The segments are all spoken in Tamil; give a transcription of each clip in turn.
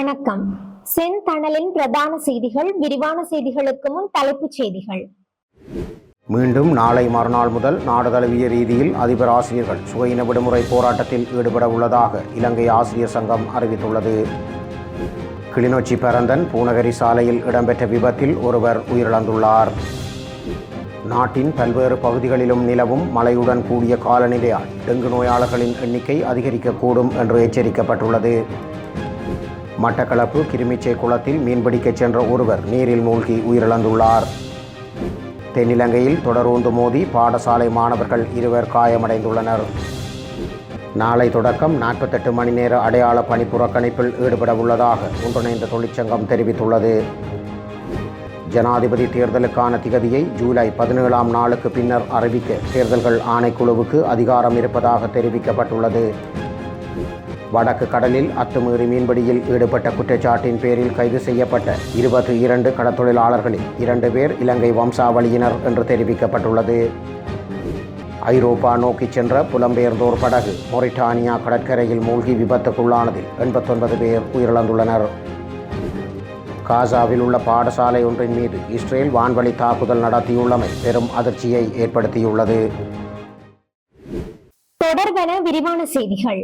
வணக்கம். செந்தணலின் பிரதான செய்திகள் விரிவான செய்திகளுக்கு முன் தலைப்புச் செய்திகள். மீண்டும் நாளை மறுநாள் முதல் நாடு தழுவிய ரீதியில் அதிபர் ஆசிரியர்கள் சுகையின விடுமுறை போராட்டத்தில் ஈடுபட உள்ளதாக இலங்கை ஆசிரியர் சங்கம் அறிவித்துள்ளது. கிளிநொச்சி பரந்தன் பூநகரி சாலையில் இடம்பெற்ற விபத்தில் ஒருவர் உயிரிழந்துள்ளார். நாட்டின் பல்வேறு பகுதிகளிலும் நிலவும் மழையுடன் கூடிய காலநிலையால் டெங்கு நோயாளர்களின் எண்ணிக்கை அதிகரிக்கக்கூடும் என்று எச்சரிக்கப்பட்டுள்ளது. மட்டக்களப்பு கிருமிச்சை குளத்தில் மீன்பிடிக்கச் சென்ற ஒருவர் நீரில் மூழ்கி உயிரிழந்துள்ளார். தென்னிலங்கையில் தொடரூந்து மோதி பாடசாலை மாணவர்கள் இருவர் காயமடைந்துள்ளனர். நாளை தொடக்கம் நாற்பத்தெட்டு மணி நேர அடையாள பணி புறக்கணிப்பில் ஈடுபட உள்ளதாக ஒன்றிணைந்த தொழிற்சங்கம் தெரிவித்துள்ளது. ஜனாதிபதி தேர்தலுக்கான திகதியை ஜூலை பதினேழாம் நாளுக்கு பின்னர் அறிவிக்க தேர்தல்கள் ஆணைக்குழுவுக்கு அதிகாரம் இருப்பதாக தெரிவிக்கப்பட்டுள்ளது. வடக்கு கடலில் அத்துமீறி மீன்பிடியில் ஈடுபட்ட குற்றச்சாட்டின் பேரில் கைது செய்யப்பட்ட இருபத்தி இரண்டு கடத்தொழிலாளர்களில் இரண்டு பேர் இலங்கை வம்சாவளியினர் என்று தெரிவிக்கப்பட்டுள்ளது. ஐரோப்பா நோக்கி சென்ற புலம்பெயர்ந்தோர் படகு மொரிட்டானியா கடற்கரையில் மூழ்கி விபத்துக்குள்ளானதில் எண்பத்தொன்பது பேர் உயிரிழந்துள்ளனர். காசாவில் உள்ள பாடசாலை ஒன்றின் மீது இஸ்ரேல் வான்வழி தாக்குதல் நடத்தியுள்ளமை பெரும் அதிர்ச்சியை ஏற்படுத்தியுள்ளது. தொடர்வன விரிவான செய்திகள்.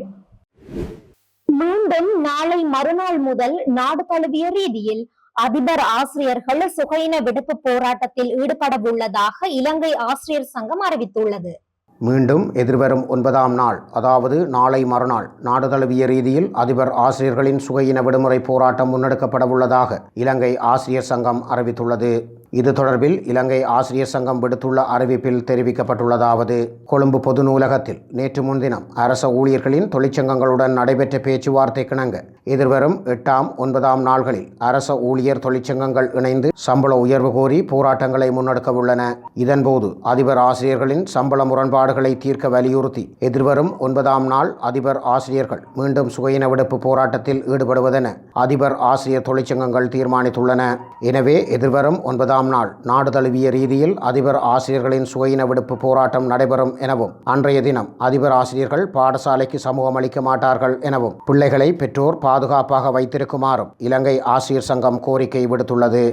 மீண்டும் நாளை மறுநாள் முதல் நாடு தழுவிய ரீதியில் அதிபர் ஆசிரியர்கள் சுகையின விடுப்பு போராட்டத்தில் ஈடுபட உள்ளதாக இலங்கை ஆசிரியர் சங்கம் அறிவித்துள்ளது. மீண்டும் எதிர்வரும் ஒன்பதாம் நாள் அதாவது நாளை மறுநாள் நாடு தழுவிய ரீதியில் அதிபர் ஆசிரியர்களின் சுகையின விடுமுறை போராட்டம் முன்னெடுக்கப்பட உள்ளதாக இலங்கை ஆசிரியர் சங்கம் அறிவித்துள்ளது. இது தொடர்பில் இலங்கை ஆசிரியர் சங்கம் விடுத்துள்ள அறிவிப்பில் தெரிவிக்கப்பட்டுள்ளதாவது கொழும்பு பொது நூலகத்தில் நேற்று முன்தினம் அரச ஊழியர்களின் தொழிற்சங்கங்களுடன் நடைபெற்ற பேச்சுவார்த்தை கிணங்க. எதிர்வரும் எட்டாம் ஒன்பதாம் நாள்களில் அரச ஊழியர் தொழிற்சங்கங்கள் இணைந்து சம்பள உயர்வு கோரி போராட்டங்களை முன்னெடுக்க உள்ளன. இதன்போது அதிபர் ஆசிரியர்களின் சம்பள முரண்பாடுகளை தீர்க்க வலியுறுத்தி எதிர்வரும் ஒன்பதாம் நாள் அதிபர் ஆசிரியர்கள் மீண்டும் சுகையின விடுப்பு போராட்டத்தில் ஈடுபடுவதென அதிபர் ஆசிரியர் தொழிற்சங்கங்கள் தீர்மானித்துள்ளன. எனவே எதிர்வரும் ஒன்பதாம் நாள். நாடு தழுவிய ரீதியில் அதிபர் ஆசிரியர்களின் சுயின விடுப்பு போராட்டம் நடைபெறும் எனவும் அன்றைய தினம் அதிபர் ஆசிரியர்கள் பாடசாலைக்கு சமூகம் அளிக்க மாட்டார்கள் எனவும் பிள்ளைகளை பெற்றோர் பாதுகாப்பாக வைத்திருக்குமாறும் இலங்கை ஆசிரியர் சங்கம் கோரிக்கை விடுத்துள்ளது.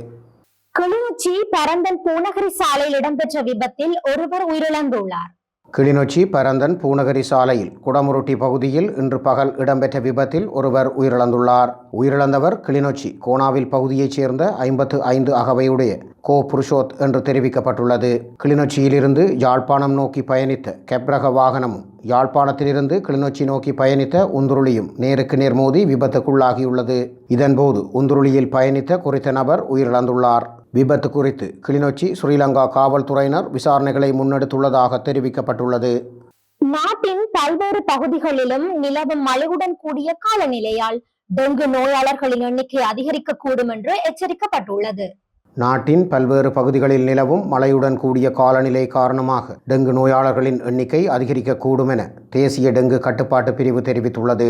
கிளிநொச்சி பரந்தன் பூநகரி சாலையில் இடம்பெற்ற விபத்தில் ஒருவர் உயிரிழந்துள்ளார். கிளிநொச்சி பரந்தன் பூநகரி சாலையில் குடமுருட்டி பகுதியில் இன்று பகல் இடம்பெற்ற விபத்தில் ஒருவர் உயிரிழந்துள்ளார். உயிரிழந்தவர் கிளிநொச்சி கோனாவில் பகுதியைச் சேர்ந்த ஐம்பத்து ஐந்து அகவையுடைய கோ புருஷோத் என்று தெரிவிக்கப்பட்டுள்ளது. கிளிநொச்சியிலிருந்து யாழ்ப்பாணம் நோக்கி பயணித்த கெப்ரக வாகனமும் யாழ்ப்பாணத்திலிருந்து கிளிநொச்சி நோக்கி பயணித்த உந்துருளியும் நேருக்கு நேர் மோதி விபத்துக்குள்ளாகியுள்ளது. இதன்போது உந்துருளியில் பயணித்த குறித்த நபர் உயிரிழந்துள்ளார். விபத்து குறித்து கிளிநொச்சி ஸ்ரீலங்கா காவல்துறையினர் விசாரணைகளை முன்னெடுத்துள்ளதாக தெரிவிக்கப்பட்டுள்ளது. நாட்டின் பல்வேறு பகுதிகளிலும் நிலவும் மழையுடன் கூடிய காலநிலையால் டெங்கு நோயாளர்களின் எண்ணிக்கை அதிகரிக்கக்கூடும் என்று எச்சரிக்கப்பட்டுள்ளது. நாட்டின் பல்வேறு பகுதிகளில் நிலவும் மழையுடன் கூடிய காலநிலை காரணமாக டெங்கு நோயாளர்களின் எண்ணிக்கை அதிகரிக்கக்கூடும் என தேசிய டெங்கு கட்டுப்பாட்டு பிரிவு தெரிவித்துள்ளது.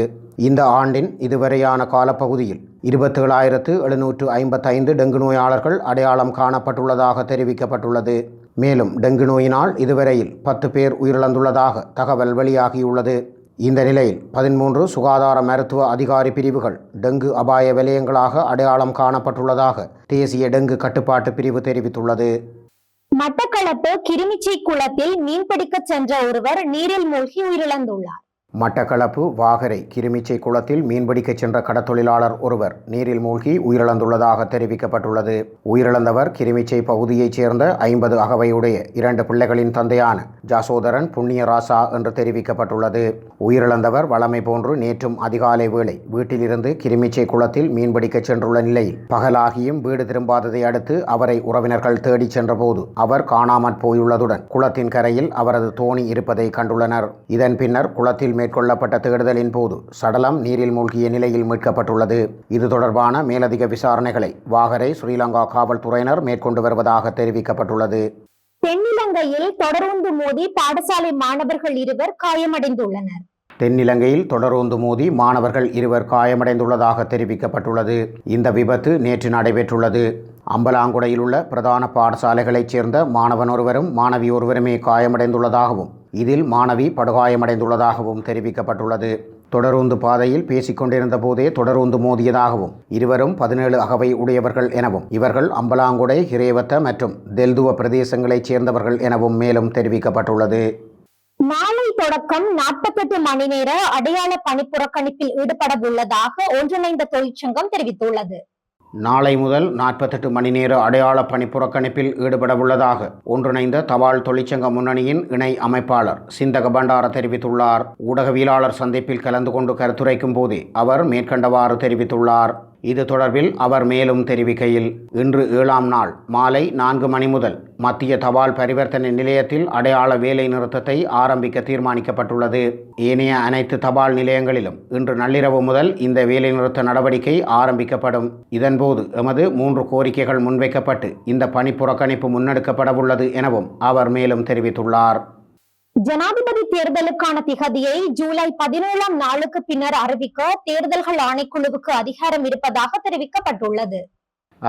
இந்த ஆண்டின் இதுவரையான காலப்பகுதியில் இருபத்தேழாயிரத்து எழுநூற்று ஐம்பத்தைந்து டெங்கு நோயாளர்கள் அடையாளம் காணப்பட்டுள்ளதாக தெரிவிக்கப்பட்டுள்ளது. மேலும் டெங்கு நோயினால் இதுவரையில் பத்து பேர் உயிரிழந்துள்ளதாக தகவல் வெளியாகியுள்ளது. இந்த நிலையில் பதிமூன்று சுகாதார மருத்துவ அதிகாரி பிரிவுகள் டெங்கு அபாய விலையங்களாக அடையாளம் காணப்பட்டுள்ளதாக தேசிய டெங்கு கட்டுப்பாட்டு பிரிவு தெரிவித்துள்ளது. மட்டக்களப்பு கிருமிச்சை குளத்தில் மீன்பிடிக்க சென்ற ஒருவர் நீரில் மூழ்கி உயிரிழந்துள்ளார். மட்டக்களப்பு வாகரை கிருமிச்சை குளத்தில் மீன்பிடிக்கச் சென்ற கடத்தொழிலாளர் ஒருவர் நீரில் மூழ்கி உயிரிழந்துள்ளதாக தெரிவிக்கப்பட்டுள்ளது. உயிரிழந்தவர் கிருமிச்சை பகுதியைச் சேர்ந்த ஐம்பது அகவையுடைய இரண்டு பிள்ளைகளின் தந்தையான ஜாசோதரன் புண்ணியராசா என்று தெரிவிக்கப்பட்டுள்ளது. உயிரிழந்தவர் வளமை போன்று நேற்றும் அதிகாலை வேளை வீட்டிலிருந்து கிருமிச்சை குளத்தில் மீன்பிடிக்கச் சென்றுள்ள நிலையில் பகலாகியும் வீடு திரும்பாததை அடுத்து அவரை உறவினர்கள் தேடிச் சென்றபோது அவர் காணாமற் போயுள்ளதுடன் குளத்தின் கரையில் அவரது தோணி இருப்பதை கண்டுள்ளனர். இதன் பின்னர் குளத்தில் மேற்கொள்ளப்பட்ட தேடுதலின் போது சடலம் நீரில் மூழ்கிய நிலையில் மீட்கப்பட்டுள்ளது. இது தொடர்பான மேலதிக விசாரணைகளை வாகரை ஸ்ரீலங்கா காவல்துறையினர் மேற்கொண்டு வருவதாக தெரிவிக்கப்பட்டுள்ளது. தென்னிலங்கையில் தொடர்ந்து மோதி பாடசாலை மாணவர்கள் இருவர் காயமடைந்துள்ளனர். தென்னிலங்கையில் தொடரோந்து மோதி மாணவர்கள் இருவர் காயமடைந்துள்ளதாக தெரிவிக்கப்பட்டுள்ளது. இந்த விபத்து நேற்று நடைபெற்றுள்ளது. அம்பலாங்குடையில் உள்ள பிரதான பாடசாலைகளைச் சேர்ந்த மாணவன் ஒருவரும் மாணவி ஒருவருமே காயமடைந்துள்ளதாகவும் இதில் மாணவி படுகாயமடைந்துள்ளதாகவும் தெரிவிக்கப்பட்டுள்ளது. தொடருந்து பாதையில் பேசிக்கொண்டிருந்த போதே தொடருந்து மோதியதாகவும் இருவரும் பதினேழு அகவை உடையவர்கள் எனவும் இவர்கள் அம்பலாங்குடை ஹிரேவத்த மற்றும் தெல்துவ பிரதேசங்களைச் சேர்ந்தவர்கள் எனவும் மேலும் தெரிவிக்கப்பட்டுள்ளது. நாளை தொடக்கம் நாற்பத்தெட்டு மணி நேர அடையாள பணிப்புறக்கணிப்பில் ஈடுபட உள்ளதாக ஒன்றிணைந்த தொழிற்சங்கம் தெரிவித்துள்ளது. நாளை முதல் நாற்பத்தெட்டு மணி நேர அடையாள பணி புறக்கணிப்பில் ஈடுபடவுள்ளதாக ஒன்றிணைந்த தபால் தொழிற்சங்க முன்னணியின் இணை அமைப்பாளர் சிந்தக பண்டார தெரிவித்துள்ளார். ஊடகவியலாளர் சந்திப்பில் கலந்து கொண்டு கருத்துரைக்கும் போதே அவர் மேற்கண்டவாறு தெரிவித்துள்ளார். இது தொடர்பில் அவர் மேலும் தெரிவிக்கையில் இன்று ஏழாம் நாள் மாலை நான்கு மணி முதல் மத்திய தபால் பரிவர்த்தனை நிலையத்தில் அடையாள வேலை நிறுத்தத்தை ஆரம்பிக்க தீர்மானிக்கப்பட்டுள்ளது. ஏனைய அனைத்து தபால் நிலையங்களிலும் இன்று நள்ளிரவு முதல் இந்த வேலைநிறுத்த நடவடிக்கை ஆரம்பிக்கப்படும். இதன்போது எமது மூன்று கோரிக்கைகள் முன்வைக்கப்பட்டு இந்த பணி புறக்கணிப்பு முன்னெடுக்கப்படவுள்ளது எனவும் அவர் மேலும் தெரிவித்துள்ளார். ஜனாதிபதி தேர்தலுக்கான திகதியை ஜூலை பதினேழாம் நாளுக்கு பின்னர் அறிவிக்க தேர்தல்கள் ஆணைக்குழுவுக்கு அதிகாரம் இருப்பதாக தெரிவிக்கப்பட்டுள்ளது.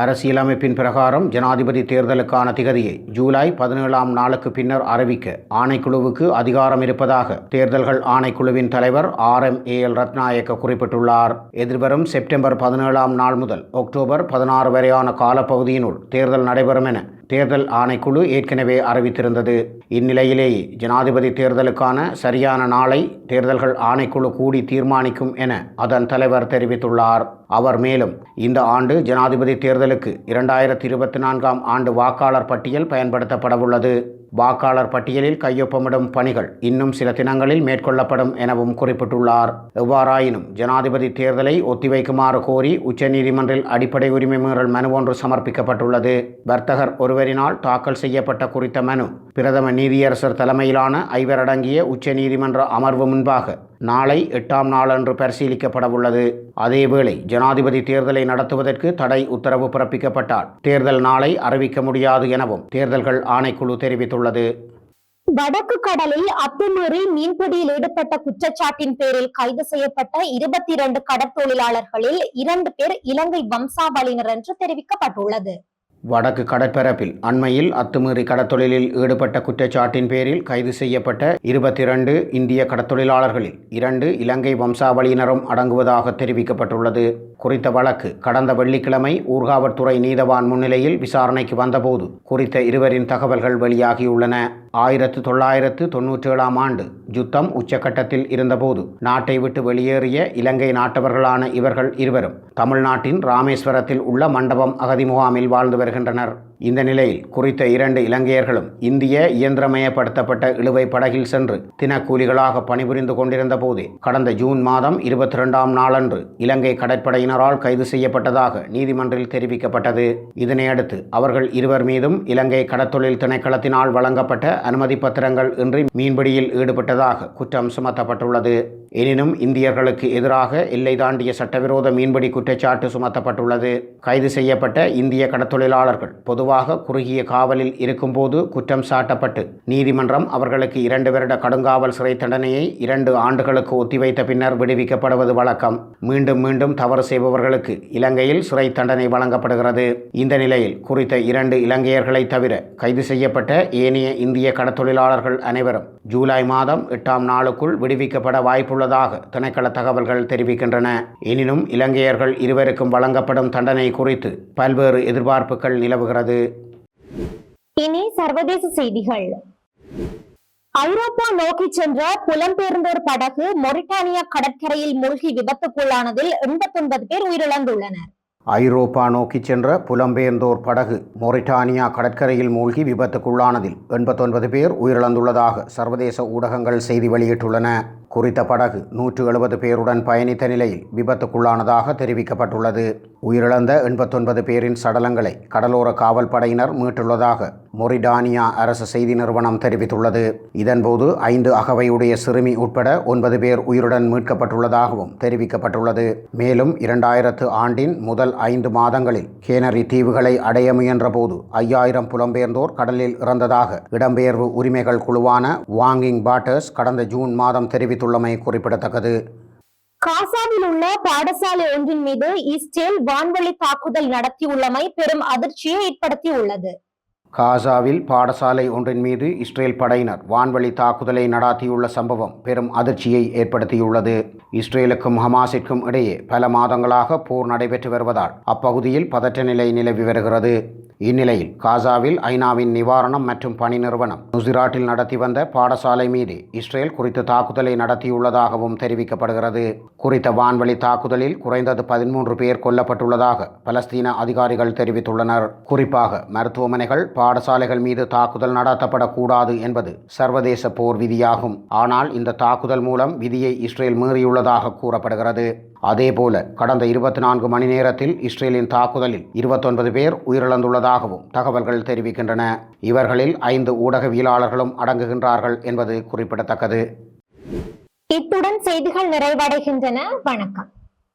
அரசியலமைப்பின் பிரகாரம் ஜனாதிபதி தேர்தலுக்கான திகதியை ஜூலை பதினேழாம் நாளுக்கு பின்னர் அறிவிக்க ஆணைக்குழுவுக்கு அதிகாரம் இருப்பதாக தேர்தல்கள் ஆணைக்குழுவின் தலைவர் R M A L Rathnayake குறிப்பிட்டுள்ளார். எதிர்வரும் செப்டம்பர் பதினேழாம் நாள் முதல் அக்டோபர் பதினாறு வரையான காலப்பகுதியினுள் தேர்தல் நடைபெறும் என தேர்தல் ஆணைக்குழு ஏற்கனவே அறிவித்திருந்தது. இந்நிலையிலேயே ஜனாதிபதி தேர்தலுக்கான சரியான நாளை தேர்தல்கள் ஆணைக்குழு கூடி தீர்மானிக்கும் என அதன் தலைவர் தெரிவித்துள்ளார். அவர் மேலும் இந்த ஆண்டு ஜனாதிபதி தேர்தல் தேர்தலுக்கு இரண்டாயிரத்தி இருபத்தி நான்காம் ஆண்டு வாக்காளர் பட்டியல் பயன்படுத்தப்படவுள்ளது. வாக்காளர் பட்டியலில் கையொப்பமிடும் பணிகள் இன்னும் சில தினங்களில் மேற்கொள்ளப்படும் எனவும் குறிப்பிட்டுள்ளார். எவ்வாறாயினும் ஜனாதிபதி தேர்தலை ஒத்திவைக்குமாறு கோரி உச்சநீதிமன்றில் அடிப்படை உரிமை மீறல் மனு ஒன்று சமர்ப்பிக்கப்பட்டுள்ளது. வர்த்தகர் ஒருவரினால் தாக்கல் செய்யப்பட்ட குறித்த மனு பிரதம நீதியரசர் தலைமையிலான ஐவரடங்கிய உச்சநீதிமன்ற அமர்வு முன்பாக நாளை எட்டாம் நாளன்று பரிசீலிக்கப்படவுள்ளது. அதேவேளை ஜனாதிபதி தேர்தலை நடத்துவதற்கு தடை உத்தரவு பிறப்பிக்கப்பட்டால் தேர்தல் நாளை அறிவிக்க முடியாது எனவும் தேர்தல்கள் ஆணைக்குழு தெரிவித்துள்ளது. வடக்கு கடலில் அத்துமீறி மீன்பிடியில் ஈடுபட்ட குற்றச்சாட்டின் பேரில் கைது செய்யப்பட்ட இருபத்தி இரண்டு கடற்தொழிலாளர்களில் இரண்டு பேர் இலங்கை வம்சாவளியினர் என்று தெரிவிக்கப்பட்டுள்ளது. வடக்கு கடற்பரப்பில் அண்மையில் அத்துமீறி கடத்தொழிலில் ஈடுபட்ட குற்றச்சாட்டின் பேரில் கைது செய்யப்பட்ட இருபத்தி இரண்டு இந்திய கடத்தொழிலாளர்களில் இரண்டு இலங்கை வம்சாவளியினரும் அடங்குவதாக தெரிவிக்கப்பட்டுள்ளது. குறித்த வழக்கு கடந்த வெள்ளிக்கிழமை ஊர்காவற்துறை நீதவான் முன்னிலையில் விசாரணைக்கு வந்தபோது குறித்த இருவரின் தகவல்கள் வெளியாகியுள்ளன. ஆயிரத்து தொள்ளாயிரத்து தொன்னூற்றி ஏழாம் ஆண்டு யுத்தம் உச்சகட்டத்தில் இருந்தபோது நாட்டை விட்டு வெளியேறிய இலங்கை நாட்டவர்களான இவர்கள் இருவரும் தமிழ்நாட்டின் ராமேஸ்வரத்தில் உள்ள மண்டபம் அகதி முகாமில் வாழ்ந்து வருகின்றனர். இந்த நிலையில் குறித்த இரண்டு இலங்கையர்களும் இந்திய இயந்திரமயப்படுத்தப்பட்ட இழுவை படகில் சென்று தினக்கூலிகளாக பணிபுரிந்து கொண்டிருந்த போதே கடந்த ஜூன் மாதம் இருபத்தி இரண்டாம் நாளன்று இலங்கை கடற்படையினரால் கைது செய்யப்பட்டதாக நீதிமன்றில் தெரிவிக்கப்பட்டது. இதனையடுத்து அவர்கள் இருவர் மீதும் இலங்கை கடத்தொழில் திணைக்களத்தினால் வழங்கப்பட்ட அனுமதி பத்திரங்கள் இன்றி மீன்பிடியில் ஈடுபட்டதாக குற்றம் சுமத்தப்பட்டுள்ளது. எனினும் இந்தியர்களுக்கு எதிராக எல்லை தாண்டிய சட்டவிரோத மீன்பிடி குற்றச்சாட்டு சுமத்தப்பட்டுள்ளது. கைது செய்யப்பட்ட இந்திய கடத்தொழிலாளர்கள் பொதுவாக குறுகிய காவலில் இருக்கும்போது குற்றம் சாட்டப்பட்டு நீதிமன்றம் அவர்களுக்கு இரண்டு வருட கடுங்காவல் சிறை தண்டனையை இரண்டு ஆண்டுகளுக்கு ஒத்திவைத்த பின்னர் விடுவிக்கப்படுவது வழக்கம். மீண்டும் மீண்டும் தவறு செய்பவர்களுக்கு இலங்கையில் சிறை தண்டனை வழங்கப்படுகிறது. இந்த நிலையில் குறித்த இரண்டு இலங்கையர்களை தவிர கைது செய்யப்பட்ட ஏனைய இந்திய கடத்தொழிலாளர்கள் அனைவரும் ஜூலை மாதம் எட்டாம் நாளுக்குள் விடுவிக்கப்பட வாய்ப்புள்ள உள்ளதாக திணைக்கள தகவல்கள் தெரிவிக்கின்றன. எனினும் இலங்கையர்கள் இருவருக்கும் வழங்கப்படும் தண்டனை குறித்து பல்வேறு எதிர்பார்ப்புகள் நிலவுகிறது. இனி சர்வதேச செய்திகள். ஐரோப்பா நோக்கி சென்ற புலம்பெயர்ந்தோர் படகு மொரிட்டானியா கடற்கரையில் மூழ்கி விபத்துக்குள்ளானதில் எண்பத்தொன்பது பேர் உயிரிழந்துள்ளனர். ஐரோப்பா நோக்கி சென்ற புலம்பெயர்ந்தோர் படகு மொரிட்டானியா கடற்கரையில் மூழ்கி விபத்துக்குள்ளானதில் எண்பத்தொன்பது பேர் உயிரிழந்துள்ளதாக சர்வதேச ஊடகங்கள் செய்தி வெளியிட்டுள்ளன. குறித்த படகு நூற்று எழுபது பேருடன் பயணித்த நிலையில் விபத்துக்குள்ளானதாக தெரிவிக்கப்பட்டுள்ளது. உயிரிழந்த எண்பத்தொன்பது பேரின் சடலங்களை கடலோர காவல்படையினர் மீட்டுள்ளதாக மொரிடானியா அரசு செய்தி நிறுவனம் தெரிவித்துள்ளது. இதன்போது ஐந்து அகவையுடைய சிறுமி உட்பட ஒன்பது பேர் உயிருடன் மீட்கப்பட்டுள்ளதாகவும் தெரிவிக்கப்பட்டுள்ளது. மேலும் இரண்டாயிரத்து ஆண்டின் முதல் ஐந்து மாதங்களில் கேனரி தீவுகளை அடைய முயன்றபோது ஐயாயிரம் புலம்பெயர்ந்தோர் கடலில் இறந்ததாக இடம்பெயர்வு உரிமைகள் குழுவான வாங்கிங் பாட்டர்ஸ் கடந்த ஜூன் மாதம் தெரிவித்துள்ளமை குறிப்பிடத்தக்கது. காசாவில் உள்ள பாடசாலை ஒன்றின் மீது இஸ்ரேல் வான்வழி தாக்குதல் நடத்தியுள்ளமை பெரும் அதிர்ச்சியை ஏற்படுத்தியுள்ளது. காசாவில் பாடசாலை ஒன்றின் மீது இஸ்ரேல் படையினர் வான்வழி தாக்குதலை நடாத்தியுள்ள சம்பவம் பெரும் அதிர்ச்சியை ஏற்படுத்தியுள்ளது. இஸ்ரேலுக்கும் ஹமாஸிற்கும் இடையே பல மாதங்களாக போர் நடைபெற்று வருவதால் அப்பகுதியில் பதற்ற நிலை நிலவி வருகிறது. இந்நிலையில் காசாவில் ஐநாவின் நிவாரணம் மற்றும் பணி நிறுவனம் நுசிராட்டில் நடத்தி வந்த பாடசாலை மீது இஸ்ரேல் குறித்த தாக்குதலை நடத்தியுள்ளதாகவும் தெரிவிக்கப்படுகிறது. குறித்த வான்வழி தாக்குதலில் குறைந்தது பதிமூன்று பேர் கொல்லப்பட்டுள்ளதாக பலஸ்தீன அதிகாரிகள் தெரிவித்துள்ளனர். குறிப்பாக மருத்துவமனைகள் பாடசாலைகள் மீது தாக்குதல் நடத்தப்படக்கூடாது என்பது சர்வதேச போர் விதியாகும். ஆனால் இந்த தாக்குதல் மூலம் விதியை இஸ்ரேல் மீறியுள்ளதாக கூறப்படுகிறது. அதேபோல கடந்த இருபத்தி நான்கு மணி நேரத்தில் இஸ்ரேலின் தாக்குதலில் இருபத்தொன்பது பேர் உயிரிழந்துள்ளதாகவும் தகவல்கள் தெரிவிக்கின்றன. இவர்களில் ஐந்து ஊடகவியலாளர்களும் அடங்குகின்றார்கள் என்பது குறிப்பிடத்தக்கது. இத்துடன் செய்திகள் நிறைவடைகின்றன. வணக்கம்.